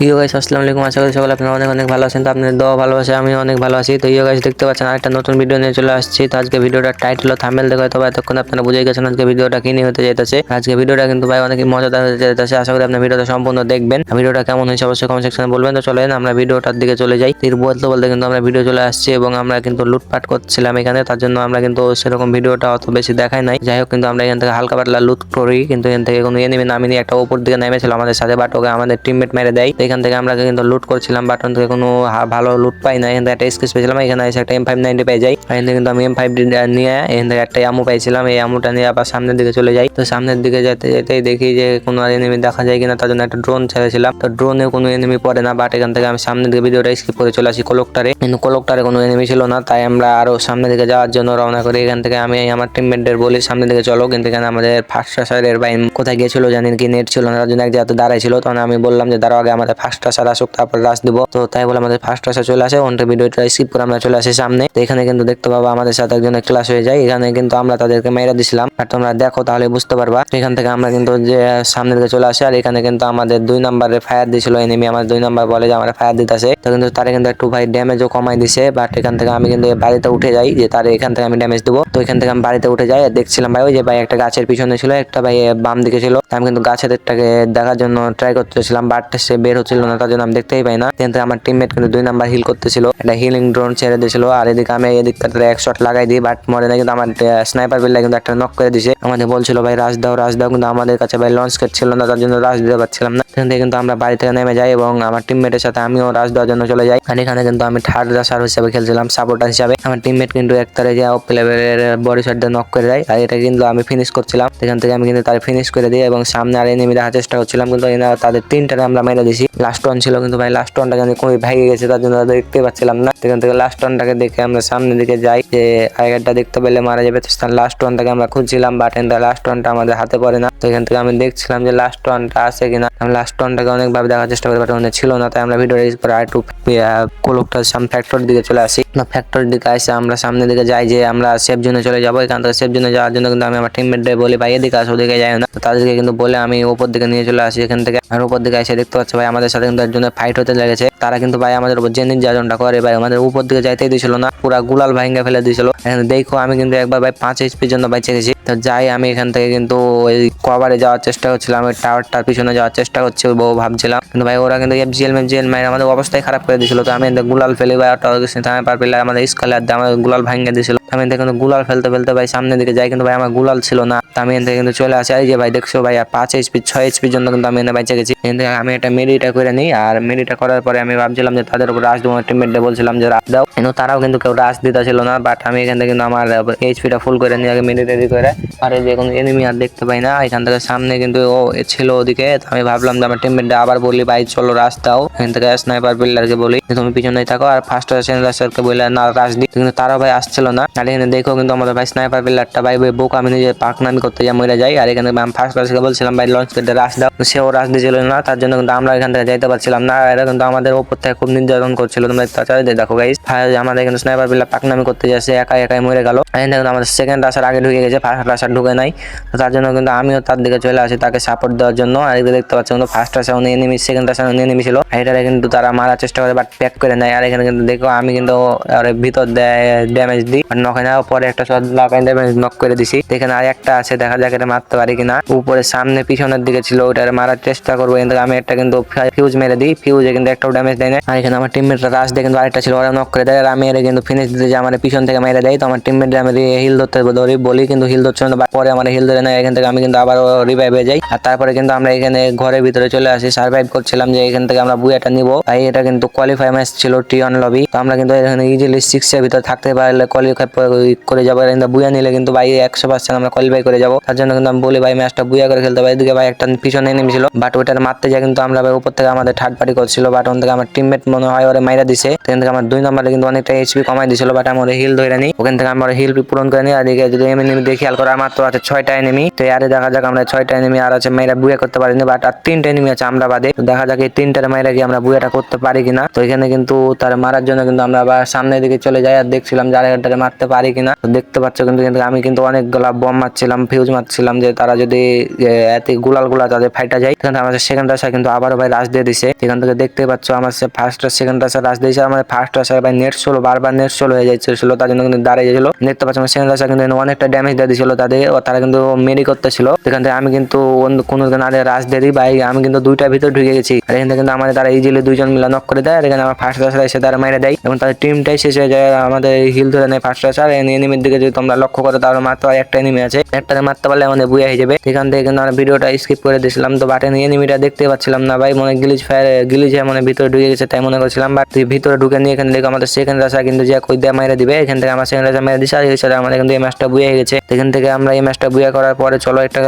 ইয়ো guys আসসালামু আলাইকুম। আশা করি সকলে আপনারা অনেক অনেক ভালো আছেন। তো আপনাদের দোয়া ভালোবাসে আমি অনেক ভালো আছি। তো ইয়ো গাইস দেখতে পাচ্ছেন আরেকটা নতুন ভিডিও নিয়ে চলে আসছি। তো, আজকে ভিডিওটা টাইটেল ও থাম্বনেল দেখে হয়তো এতক্ষণ আপনারা বুঝে গেছেন আজকে ভিডিওটা কি নিয়ে হতে যাইতেছে। আজকে ভিডিওটা কিন্তু ভাই অনেক মজাদার হতে যাইতেছে। আশা করি আপনার ভিডিওটা সম্পূর্ণ দেখবেন। ভিডিওটা কেমন হয়েছে অবশ্যই কমেন্ট সেকশনে বলবেন। তো, চলেন আমরা ভিডিওটার দিকে চলে যাই। তীর বলতে বলতে কিন্তু আমরা ভিডিও চলে আসছি এবং আমরা কিন্তু লুটপাট করছিলাম এখানে। তার জন্য আমরা কিন্তু সেরকম ভিডিওটা অত বেশি দেখাই নাই। যাই হোক, কিন্তু আমরা এখান থেকে হালকা পাতলা লুট করি। কিন্তু এখান থেকে কোনো এনিমি নামিনি, একটা উপর দিকে নেমেছিল আমাদের সাথে বাট ওকে আমাদের টিমমেট মেরে দেয়। এখান থেকে আমরা কিন্তু লুট করছিলাম বাট থেকে কোনো ভালো লুট পাই না। এখান থেকে একটা স্কেচ পেয়েছিলাম, এখানে এসে একটা এম ফাইভ নাইনটি পেয়ে যাই। এখান থেকে কিন্তু আমি এম ফাইভ নিয়ে এখান থেকে একটা আমু পাইছিলাম, এই আমুটা নিয়ে আবার সামনের দিকে চলে যাই। তো সামনের দিকে যেতে যেতেই দেখি যে কোনো এনিমি দেখা যায় কিনা, তার জন্য একটা ড্রোন ছেড়েছিলাম। তো ড্রোনে কোনো এনিমি পড়ে না বাট এখান থেকে আমি সামনের দিকে ভিডিওটা স্কিপ করে চলে আসি কলকটারে কিন্তু কলকটারে কোনো এনিমি ছিল না, তাই আমরা আরও সামনের দিকে যাওয়ার জন্য রওনা করি। এখান থেকে আমি আমার টিমমেটদের বলি, সামনের দিকে চলো। কিন্তু এখানে আমাদের ফার্স্ট সাইডের ভাই কোথায় গিয়েছিল জানি কি নেট ছিল না, তার জন্য এক জায়গাতে দাঁড়াইছিল তখন আমি বললাম যে, দাঁড়াও আগে আমাদের ফার্স্ট আসার আসুক, তারপর রাস দিব। তো তাই বলে আমাদের ফার্স্ট আসা চলে আসে। ওনটা ভিডিওটা স্কিপ করে আমরা চলে আসি সামনে। তো এখানে কিন্তু দেখতে পাবো আমাদের সাথে একজনের ক্লাস হয়ে যায়। এখানে কিন্তু আমরা তাদেরকে মেরে দিছিলাম। আর তোমরা দেখো তাহলে বুঝতে পারবা। এখান থেকে আমরা কিন্তু যে সামনের দিকে চলে আসি, আর এখানে কিন্তু আমাদের দুই নম্বরে ফায়ার দিছিল এনিমি আমার দুই নম্বর বলে যে, আমরা ফায়ার দিতেছে। তো কিন্তু তারা কিন্তু একটু ভাই ড্যামেজও কমাই দিছে। বাট এখান থেকে আমি কিন্তু বাড়িতে উঠে যাই, যে তার এখান থেকে আমি ড্যামেজ দেবো। তো এখান থেকে আমি বাড়িতে উঠে যাই দেখছিলাম ভাই ওই যে ভাই একটা গাছের পিছনে ছিল, একটা ভাই বাম দিকে ছিল আমি কিন্তু গাছের দিকটাকে দেখার জন্য ট্রাই করতেছিলাম। বাট সে বের হচ্ছিল না, তার জন্য আমি দেখতেই পাই না। কিন্তু আমার টিমমেট কিন্তু দুই নাম্বার হিল করতেছিল। একটা হিলিং ড্রোন ছেড়ে দিয়েছিল, আর এদিকে আমি এদিকটাতে এক শট লাগাই দিই বাট মরে না, কিন্তু আমার স্নাইপার বিল্লা কিন্তু একটা নক করে দিছে আমাদের বলছিল, ভাই রাজ দাও রাজ দাও। কিন্তু আমাদের কাছে ভাই লঞ্চ ছিল না, তার জন্য রাজ দিতে পারছিলাম না। এখান থেকে কিন্তু আমরা বাড়ি থেকে নেমে যাই এবং আমার টিমমেটের সাথে আমিও রাজ দেওয়ার জন্য চলে যাই। আর এখানে কিন্তু আমি থার্ড রাসার হিসাবে খেলছিলাম সাপোর্টার হিসাবে। আমার টিমমেট কিন্তু এক তারে যে অফ লেভেলের বডি শট দিয়ে নক করে দেয়। আর এটা কিন্তু আমি ফিনিশ করছিলাম। এখান থেকে আমি কিন্তু তার ফিনিশ করে দিই এবং সামনে আর এনিমি দেখার চেষ্টা করছিলাম, কিন্তু এনারা তাদের তিনটারে আমরা মেরে দিছি। লাস্ট ওয়ান ছিল কিন্তু ভাই লাস্ট ওয়ানটা জানি খুবই ভেঙে গেছে, তার জন্য দেখতে পাচ্ছিলাম না। এখান থেকে লাস্ট ওয়ানটাকে দেখে আমরা সামনের দিকে যাই, যে আগেরটা দেখতে পেলে মারা যাবে লাস্ট ওয়ানটাকে আমরা খুঁজছিলাম বাট এখান লাস্ট ওয়ানটা আমাদের হাতে পড়ে না। তো এখান থেকে আমি দেখছিলাম যে লাস্ট ওয়ানটা আছে কিনা। আমি লাস্ট ওয়ানটাকে অনেকভাবে দেখার চেষ্টা করি বাট ছিল না, তাই আমরা ভিডিও রেজ করে আর একটু কোলকটার সামনে ফ্যাক্টরির দিকে চলে আসি। না ফ্যাক্টরির দিকে আসে আমরা সামনের দিকে যাই, যে আমরা সেফ জোনে চলে যাব। এখান থেকে সেফ জোনে যাওয়ার জন্য কিন্তু আমি আমার টিমমেটদের বলি, ভাই, এদিকে আসো, ওদিকে যাই না। তাদেরকে কিন্তু বলে আমি উপর দিকে নিয়ে চলে আসি এখান থেকে। আর উপর দিকে এসে দেখতে পাচ্ছি ভাই, আমাদের সাথে কিন্তু একজনের ফাইট হতে লেগেছে। তারা কিন্তু ভাই আমাদের উপর যে নির্যাতনটা করে ভাই, আমাদের উপর দিকে যাইতেই দিছিল না। পুরা গুলাল ভাঙ্গা ফেলে দিছিল। এখানে দেখো আমি কিন্তু একবার ভাই পাঁচ এইচপির জন্য বাইচে গেছি তো যাই, আমি এখান থেকে কিন্তু ওই কভারে যাওয়ার চেষ্টা করছিলাম, ওই টাওয়ারটার পিছনে যাওয়ার চেষ্টা করছি বউ ভাবছিলাম। কিন্তু ভাই ওরা কিন্তু এফজিএল মেফজিএল মাইন আমাদের অবস্থাই খারাপ করে দিয়েছিল তো আমি গুলাল ফেলে ওটা আমি পার পেলে আমাদের স্কালে আমার গুলাল ভাঙ্গে দিয়েছিল আমি এখান কিন্তু গুলাল ফেলতে ফেলতে ভাই সামনের দিকে যাই, কিন্তু ভাই আমার গুলাল ছিল না। আমি এখান থেকে কিন্তু চলে আসি। এই যে ভাই, দেখছ ভাই পাঁচ এইচপি ছয় এইচপির জন্য কিন্তু আমি এনে বাইচে গেছি আমি একটা মেডিটা করে নিই। আর মেডিটা করার পরে আমি ভাবছিলাম যে তাদের উপর রাশ দেবো। টিমমেটে বলছিলাম যে রাশ দাও। কিন্তু তারাও কিন্তু কেউ রাশ দিতে ছিল না। বাট আমি এখান থেকে কিন্তু আমার এইচপিটা ফুল করে নিই আগে মেডি রেডি করে। আর যে কোনো এনিমি আর দেখতে পাই না। এখান থেকে সামনে কিন্তু ও ছিল ওদিকে। আমি ভাবলাম যে আমার টিমমেটটা আবার বলি, ভাই, চলো রাশ দাও। এখান থেকে স্নাইপার বিল্ডারকে বলি তুমি পিছনেই থাকো। আর ফার্স্ট সেন্টারকে বলে, না রাশ দিই কিন্তু তারাও ভাই আসছিল না। আর এখানে দেখো কিন্তু আমাদের ভাই স্নাইপার বিল্ডারটা ভাই বুক, আমি নিজে পাকনামি করতে যা মরে যাই। আর এখানে ফার্স্ট ক্লাসকে বলছিলাম, ভাই লঞ্চ করতে রাশ দাও। সেও রাশ দিয়েছিল না। তার জন্য কিন্তু আমরা এখান থেকে যাইতে পারছিলাম না। এরা কিন্তু আমাদের উপর থেকে খুব নির্যাতন করছিল। তোমরা তাছাড়া দেখো গাইস আমাদের এখানে স্নাইপার বিল্ডার পাকনামি করতে যাচ্ছে একা একাই মরে গেল। কিন্তু আমাদের সেকেন্ড আসার আগে ঢুকে গেছে ফার্স্ট আসার ঢুকে নাই। তার জন্য কিন্তু আমিও তার দিকে চলে আসি, তাকে সাপোর্ট দেওয়ার জন্য। আর এদিকে দেখতে পাচ্ছি কিন্তু ফার্স্ট আসা উনি এনিমি সেকেন্ড আসা উনি এনিমি ছিল। এটারে কিন্তু তারা মারার চেষ্টা করে বাট প্যাক করে নেয়। আর এখানে কিন্তু দেখো, আমি কিন্তু ভিতর ড্যামেজ দিই আর নখে পরে একটা শট লাগাই ড্যামেজ নক করে দিছি। এখানে আর একটা আছে, দেখা যাক এটা মারতে পারি কিনা। উপরে সামনে পিছনের দিকে ছিল, ওটারে মারার চেষ্টা করব। কিন্তু আমি একটা কিন্তু ফিউজ মেরে দিই ফিউজে কিন্তু একটাও ড্যামেজ দেয় না আর এখানে আমার টিমমেটরা রাশ দিয়ে কিন্তু আরেকটা ছিল, ওরা নক করে দেয়। আর আমি এর কিন্তু ফিনিশ দিতে যে আমার পিছন থেকে মেরে দেয়। তো আমার টিমমেট আমি হিল ধরতে ধরি, বলি কিন্তু হিল ধরছে না পরে আমার হিল ধরে নেয়। এখান থেকে আমি কিন্তু আবার রিভাইভ হয়ে যাই। আর তারপরে কিন্তু আমরা এখানে ঘরের ভিতরে চলে আসি। সার্ভাইভ করছিলাম যে এখান থেকে আমরা বুয়াটা নিব। ভাই এটা কিন্তু কোয়ালিফাই ম্যাচ ছিল টি অন লবি তো আমরা কিন্তু এখানে ইজিলি সিক্স এর ভিতরে থাকতে পারলে কোয়ালিফাই করে যাব। কিন্তু বুয়া নিলে কিন্তু ভাই একশো পার্সেন্ট আমরা কোয়ালিফাই করে যাব। তার জন্য কিন্তু আমি বলি, ভাই ম্যাচটা বুয়া করে খেলতে পারি এদিকে ভাই একটা পিছনে নেমেছিল বাট ওইটার মারতে যায় কিন্তু আমরা উপর থেকে আমাদের থার্ড পার্টি করছিল বাট ওখান থেকে আমার টিমমেট মনে হয় ওরা মাইরা দিছে। সেখান থেকে আমার দুই নম্বরে কিন্তু অনেকটা এইচপি কমাই দিছিল বাট আমার হিল ধরে নি ওখান থেকে আমার হিল পূরণ করে নি আর এদিকে যদি এমনি দেখি খেয়াল করে আর মাত্র আছে ছয়টা এনিমি তো আরে দেখা যাক আমরা ছয়টা এনিমি আর আছে মেয়েরা বুয়া করতে পারিনি বাট আর তিনটা এনিমি আছে আমরা বাদে। তো দেখা যাক এই তিনটার মাইরা কি আমরা বুয়াটা করতে পারি কিনা। তো এখানে কিন্তু তার মারার জন্য কিন্তু আমরা আবার সামনের দিকে চলে যাই আর দেখছিলাম যারা এটারে মারতে পারি কিনা। তো দেখতে পাচ্ছ কিন্তু কিন্তু আমি কিন্তু অনেকগুলা বম মারছিলাম ফিউজ মারছিলাম যে তারা যদি এতে গুলালগুলা তাদের ফাইটা যায়। আমাদের রাশা কিন্তু আবারও ভাই রাশ দিয়ে দিছে। এখান থেকে দেখতে পাচ্ছ আমার সে ফার্স্ট আর সেকেন্ড রাশে রাশ দিয়েছে। আমার ফার্স্ট রাশে ভাই নেট সোলো বারবার নেট সোলো হয়ে যাচ্ছিল তার জন্য কিন্তু দাঁড়িয়ে গেছিল। দেখতে পাচ্ছ আমার সেকেন্ড রাশে কিন্তু অনেকটা ড্যামেজ দিয়ে দিয়েছিল তাদের তারা কিন্তু মেরি করতেছিল। এখান থেকে আমি কিন্তু কোনো আরে রাশ দিই ভাই, আমি কিন্তু দুইটার ভিতর ঢুকে গেছি। আর এখান কিন্তু আমাদের তারা ইজিলি দুইজন মিলে নক করে দেয়, আর এখানে আমার ফার্স্ট রাশা এসে তারা মেরে দেয়। এবং তাদের টিমটাই শেষ হয়ে যায়, আমাদের হিল ধরে নেয় ফার্স্ট রাশা আর এনিমির দিকে যদি তোমরা লক্ষ্য করো, তাহলে মাত্র একটা এনিমি আছে। একটাকে মারতে পারলে আমাদের বুয়া হয়ে যাবে। এখান থেকে কিন্তু আমরা ভিডিওটা স্কিপ করে দিয়েছিলাম, তো বাটে এনিমিটা দেখতে পাচ্ছিলাম না, ভাই, মনে গিলিজ ফায়ার গিলিজ মনে ভিতরে ঢুকে গেছে, তাই মনে করছিলাম। বাট ভিতরে ঢুকে নিয়ে এখানে দেখো আমাদের সেকেন্ড রাশা কিন্তু যে কই দিয়ে মেরে দিবে, এখান থেকে আমার সেকেন্ড রাশা মেরে দিছে, আর আমাদের কিন্তু এই ম্যাচটা বুয়ে হয়ে গেছে। এখান থেকে আমরা এই ম্যাচটা বুয়া করার পরে চলো একটা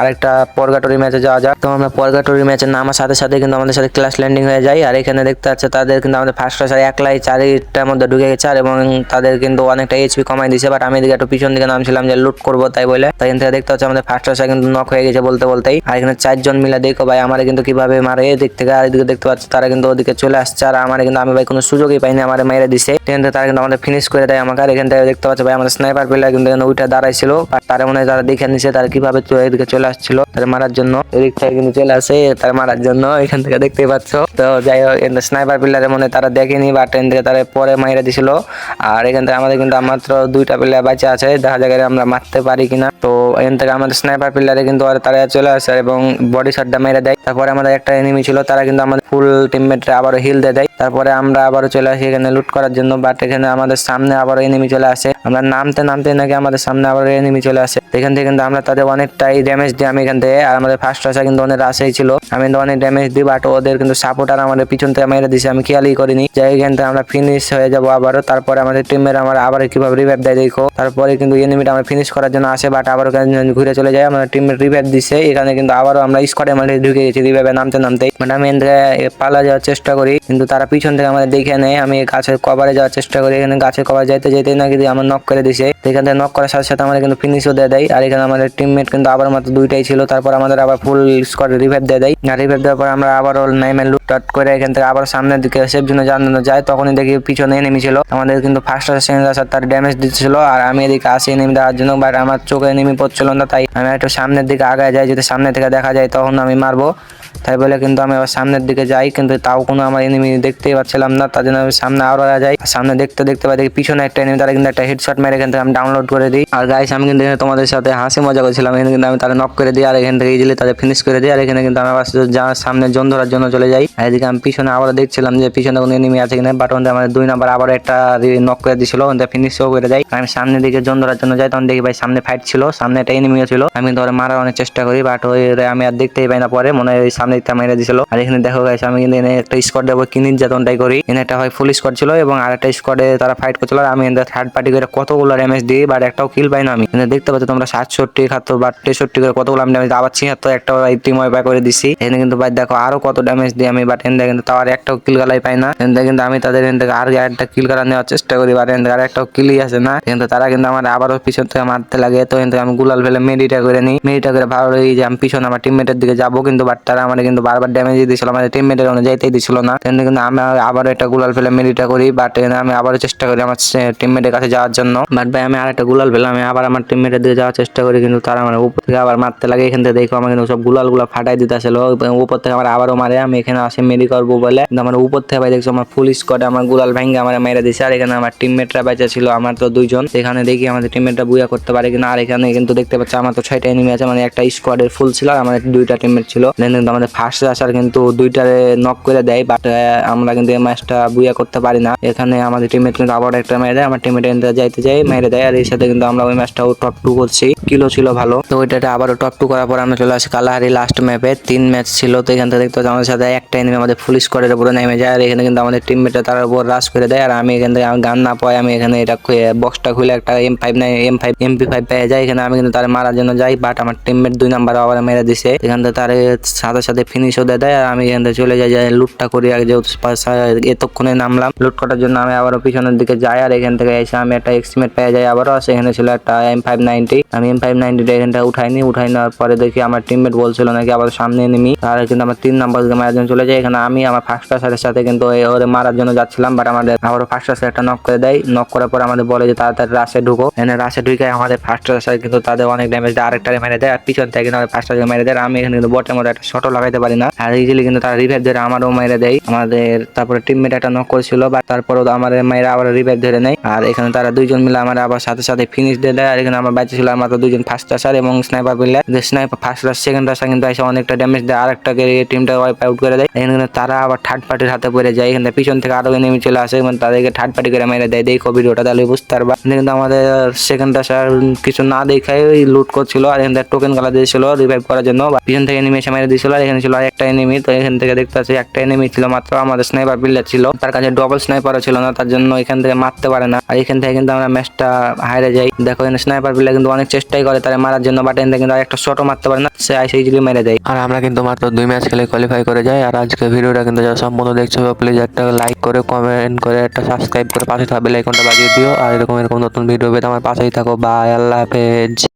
আরেকটা পরগাটরি ম্যাচে যাওয়া যাক। তো আমরা পরগাটরি ম্যাচে নামার সাথে সাথে কিন্তু আমাদের সাথে ক্লাস ল্যান্ডিং হয়ে যায়। আর এখানে দেখতে পাচ্ছে তাদের কিন্তু আমাদের ফার্স্ট রাশার একলাই চারিটার মধ্যে ঢুকে গেছে। আর এবং তাদের কিন্তু অনেকটা এইচপি কমাই দিয়েছে বাট আমি এদিকে একটু পিছন দিকে নামছিলাম যে লুট করব তাই বলে। তাই এখান থেকে দেখতে পাচ্ছি আমাদের ফার্স্ট রাশা কিন্তু নক হয়ে গেছে বলতে বলতেই। আর এখানে চারজন মিলে দেখো ভাই আমার কিন্তু কীভাবে মারে। এদিক থেকে আর এদিকে দেখতে পাচ্ছি তারা কিন্তু ওদিকে চলে আসছে। আর আমার কিন্তু আমি ভাই কোনো সুযোগই পাইনি, আমার মেরে দিছে। এখান থেকে তারা কিন্তু আমাদের ফিনিশ করে দেয় আমাকে। আর এখান থেকে দেখতে পাচ্ছি ভাই আমাদের স্নাইপার প্লেয়ার কিন্তু উইটা দাঁড়াইছিল। আর তারা মনে হয় তারা দেখে নিছে তারা কীভাবে এদিকে চলে আসছিল। মারার জন্য। এদিক থেকে কিন্তু চলে আসে, তারা মারার জন্য, এখান থেকে দেখতে পাচ্ছ। তো যাই হোক স্নাইপার প্লেয়ারে মনে তারা দেখেনি বাট এখান থেকে তারা পরে মাইরা দিছিল। আর এখান থেকে আমাদের কিন্তু মাত্র দুইটা প্লেয়ার বাঁচা আছে, দেখা যায় আমরা মারতে পারি কিনা। তো এখান থেকে আমাদের স্নাইপার প্লেয়ারে কিন্তু তারা চলে আসে এবং বডি শটটা মেরে দেয়। তারপরে আমাদের একটা এনিমি ছিল, তারা কিন্তু আমাদের ফুল টিমমেটরা আবারও হিল দিয়ে দেয়। তারপরে আমরা আবারও চলে আসি এখানে লুট করার জন্য বাট এখানে আমাদের সামনে আবারও এনিমি চলে আসে। আমরা নামতে নামতে নাকি আমাদের সামনে আবার এনিমি চলে আসে। এখান থেকে কিন্তু আমরা তাদের অনেকটাই ড্যামেজ দিই আমি এখান থেকে। আর আমাদের ফার্স্ট আসা কিন্তু অনেক আশাই ছিল। আমি কিন্তু অনেক ড্যামেজ দিই বাট ওদের কিন্তু সাপোর্টার আমাদের পিছন থেকে মেরে দিছে। আমি খেয়ালই করিনি। যে এখান থেকে আমরা ফিনিশ হয়ে যাব আবারও। তারপরে আমাদের টিমের আমার আবার কীভাবে রিভাইভ দেয় দেখো। তারপরে কিন্তু এনিমিটা আমরা ফিনিশ করার জন্য আসে বাট আবারও ঘুরে চলে যায়। আমাদের টিমের রিভাইভ দিছে। এখানে কিন্তু আবারও আমরা স্কোয়াডের মাঠে ঢুকে গেছি রিভাইভে নামতে নামতে। মানে আমি পালা যাওয়ার চেষ্টা করি। কিন্তু তারা পিছন থেকে আমাদের দেখে নেয়। আমি গাছের কভারে যাওয়ার চেষ্টা করি। এখানে গাছের কভার যাইতে যেতে নাকি আমার নক করে দিছে। এখান থেকে নক করার সাথে সাথে আমাদের কিন্তু ফিনিশও দিয়ে দেয়। আর এখানে আমাদের টিমমেট কিন্তু আবার মাত্র দুইটাই ছিল। তারপর আমাদের আবার ফুল স্কোয়াড রিভাইভ দিয়ে দেয়। আর রিভাইভ দেওয়ার পর আমরা আবারও নাইমে লুট টাট করে এখান থেকে আবার সামনের দিকে সেফ জন্য জানানো যায়। তখনই দেখি পিছনে এনিমি ছিল। আমাদের কিন্তু ফার্স্ট সেকেন্ড আসার তার ড্যামেজ দিচ্ছিল। আর আমি এদিকে আসি এনিমি দেওয়ার জন্য। বাট আমার চোখে এনিমি পড়ছিল না, তাই আমি একটু সামনের দিকে আগায় যাই। যদি সামনে থেকে দেখা যায় তখন আমি মারবো। তাই বলে কিন্তু আমি আবার সামনের দিকে যাই, কিন্তু তাও কোনো আমার এনিমি দেখতেই পাচ্ছিলাম না, তার জন্য আমি সামনে আরও যাই। সামনে দেখতে দেখতে পাই, দেখি পিছনে একটা এনিমি তারা কিন্তু একটা হেডশট মেরে থেকে আমি ডাউনলোড করে দিই। আর গাইস আমি কিন্তু তোমাদের সাথে হাসি মজা করছিলাম, এখানে কিন্তু আমি তারা নক করে দিই, আর এখান থেকে ইজিলি তাদের ফিনিশ করে দিই, আর এখানে কিন্তু আমি আবার সামনে জোন ধরার জন্য চলে যাই। আর এদিকে আমি পিছনে আবার দেখছিলাম যে পিছনে কোনো এনিমি আছে কিনা বাট ওখানে আমাদের দুই নাম্বার আবার একটা নক করে দিছিল ওখানে ফিনিশও করে দেয়। আমি সামনের দিকে জোন ধরার জন্য যাই, তখন দেখি ভাই সামনে ফাইট ছিল, সামনে একটা এনিমিও ছিল। আমি ধরে মারার অনেক চেষ্টা করি বাট ওই আমি আর দেখতেই পাই না পরে, মনে হয় সামনে দিকটা মেরে দিছিল। আর এখানে দেখো গাইস আমি কিন্তু এনে একটা স্কোয়াড দেবো, কি নির্যাতনটাই করি। এনে একটা হয় ফুল স্কোয়াড ছিল এবং আরেকটা স্কোয়াডে তারা ফাইট করছিল আর আমি এদের থার্ড পার্টি করে কতগুলো ড্যামেজ দিই বাট একটাও কিল পাই না আমি। এখানে দেখতে পাচ্ছ তোমরা সাতষট্টি, একাত্তর বা তেষট্টি করে কতগুলো আমি ড্যামেজ আবার ছিয়াত্তর একটা টিম ওয়াইপাই করে দিছি। এখানে কিন্তু ভাই দেখো আরও কত ড্যামেজ দিই আমি বাট এখানে কিন্তু তাও আর একটাও কিল গালাই পাই না। এখানে কিন্তু আমি তাদের থেকে আর একটা কিল করা নেওয়ার চেষ্টা করি বাট থেকে আর একটাও কিলই আসে না। কিন্তু তারা কিন্তু আমার আবারও পিছন থেকে মারতে লাগে। তো থেকে আমি গুলাল ফেলে মেডিটা করে নিই। মেডিটা করে ভালো এই যে আমি পিছনে আমার টিমমেটের দিকে যাব কিন্তু বাট তারা আমার কিন্তু বারবার ড্যামেজ দিয়েছিল, আমাদের টিমমেটের কোনো যাইতেই দিছিল না। কিন্তু কিন্তু আমি আবার একটা গুলাল ফেলে মেডিটা করি বাট আমি আবারও চেষ্টা করি আমার টিমমেটের কাছে যাওয়ার জন্য। বাট ভাই, আমি আর একটা গুলাল ফেলে আমি আবার আমার টিমমেটের দিকে যাওয়ার চেষ্টা করি, কিন্তু তারা আমার উপর থেকে আবার মারতে লাগে। এখান থেকে দেখো আমার কিন্তু সব গুলালগুলা ফাটাই দিতে আসলো উপর থেকে আমার আবারও মারে। আমি এখানে আসে মেডি করব বলে আমার উপর থেকে ভাই দেখছ আমার ফুল স্কোয়াডে আমার গুলাল ভেঙে আমার মেরে দিছে। আর এখানে আমার টিমমেটরা বেঁচে ছিল, আমার তো দুইজন। এখানে দেখি আমাদের টিমমেটরা বুয়া করতে পারে কিনা। আর এখানে কিন্তু দেখতে পাচ্ছি, আমার তো ছয়টা এনিমি আছে মানে একটা স্কোয়াডের ফুল ছিল, আর আমাদের দুইটা টিমমেট ছিল। আমাদের ফার্স্ট আসার কিন্তু দুইটারে নক করে দেয় বাট আমরা কিন্তু এই ম্যাচটা বুয়া করতে পারি না। এখানে আমাদের টিমমেট কিন্তু আবার একটা মেরে দেয়, আমার এনতে যাইতে যাই, মেরে দেয়, আর এর সাথে কিন্তু আমরা ওই ম্যাচটাও টপ টু করছি। কিলো ছিল ভালো। তো ওইটাতে আবারও টপ টু করার পর আমরা চলে আসি কালাহারি লাস্ট ম্যাপে তিন ম্যাচ ছিল, তো এখান থেকে দেখতে আমাদের সাথে একটা এনিমি আমাদের ফুল স্কোয়াডের উপরে নেমে যায়, আর এখানে কিন্তু আমাদের টিমমেটটা তার উপর রাশ করে দেয়, আর আমি এখান থেকে গান না পাই আমি এখানে এটা বক্সটা খুলে একটা এম ফাইভ নাই এম ফাইভ এমপি ফাইভ পেয়ে যাই। এখানে আমি কিন্তু তার মারার জন্য যাই বাট আমার টিমমেট দুই নাম্বার আবার মেরে দিছে। এখান থেকে তার সাথে সাথে সাথে ফিনিশও দিয়ে দেয় আর আমি এখান থেকে চলে যাই যাই লুটটা করি আর যেহেতু এতক্ষণে নামলাম। লুট করার জন্য আমি আবারও পিছনের দিকে যাই আর এখান থেকে এসে আমি একটা এক্সিমেট পেয়ে যাই আবারও। সেখানে ছিল একটা এম ফাইভ নাইনটি আমি এম ফাইভ নাইনটিটা এখানটা উঠাইনি উঠাই নেওয়ার পরে দেখি আমার টিমমেট বলছিল নাকি আবার সামনে এনিমি আর কিন্তু আমার তিন নাম্বার মারার জন্য চলে যায়, এখানে আমি আমার ফার্স্ট ক্লাসের সাথে কিন্তু ওরে মারার জন্য যাচ্ছিলাম বাট আমাদের আবারও ফার্স্ট ক্লাসে একটা নক করে দেয়। নক করার পর আমাদের বলে যে, তাড়াতাড়ি রাশে ঢুকো। এখানে রাশে ঢুকে আমাদের ফার্স্ট ক্লাসে কিন্তু তাদের অনেক ড্যামেজ দেয়, আরেকটারে মেরে দেয়। আর পিছন থেকে কিন্তু আমার ফার্স্ট ক্লাসে মেরে দেয়। আমি এখানে কিন্তু বটের মধ্যে একটা শটও লাগাইতে পারি না। আর ইজিলি কিন্তু তারা রিভাইভ ধরে আমারও মেরে দেয়। আমাদের তারপরে টিম টিমমেট একটা নক করেছিল বা তারপরেও আমাদের মেয়েরা আবার রিভাইভ ধরে নেয়। আর এখানে তারা দুইজন মিলে আমার আবার সাথে সাথে ফিনিশ দিয়ে দেয়। আর এখানে আমার বাইচে ছিল মাত্র দুজন ফার্স্ট রাশার এবং স্নাইপার প্লেয়ার যে sniper first rush second rusher কিন্তু এসে অনেকটা ড্যামেজ দেয়। আরেকটাকে টিমটা ওয়াইপ আউট করে দেয়। এখানে তারা আবার থার্ড পার্টির হাতে পড়ে যায়। এখানে পিছন থেকে আরও এনিমি চলে আসে এবং তাদেরকে থার্ড পার্টি করে মেরে দেয়। দেখো ভিডিওটা, তাহলে বুঝতে পারবা। কিন্তু আমাদের সেকেন্ড রাশার কিছু না দেখাই লুট করছিল। আর এখান টোকেন গালা দিয়েছিল রিভাইভ করার জন্য। পিছন থেকে এনিমি এসে মেরে দিয়েছিল। আর এখানে ছিল একটা এনিমি তো এখান থেকে দেখতে পাচ্ছি একটা এনিমি ছিল, মাত্র আমাদের স্নাইপার প্লেয়ার ছিল। তার কাছে ডবল স্নাইপারও ছিল না, তার জন্য এখান থেকে মারতে পারে না। আর এখান থেকে কিন্তু আমরা ম্যাচটা হারে যাই। দেখো, এখানে স্নাইপার প্লেয়ার কিন্তু অনেক চেষ্টাই করে তারা মারার জন্য বাট এখান থেকে কিন্তু একটা শটও মারতে পারে না। সে আইসে ইজিলি মেরে দেয়। আর আমরা কিন্তু মাত্র দুই ম্যাচ খেলে কোয়ালিফাই করে যাই। আর আজকে ভিডিওটা কিন্তু যারা সম্পূর্ণ দেখছ প্লিজ একটা লাইক করে কমেন্ট করে, একটা সাবস্ক্রাইব করে, পাশে থাকা বেল আইকনটা বাজিয়ে দিও। আর এরকম এরকম নতুন ভিডিও পেতে আমার পাশেই থাকো। বাই আল্লাহ হাফেজ।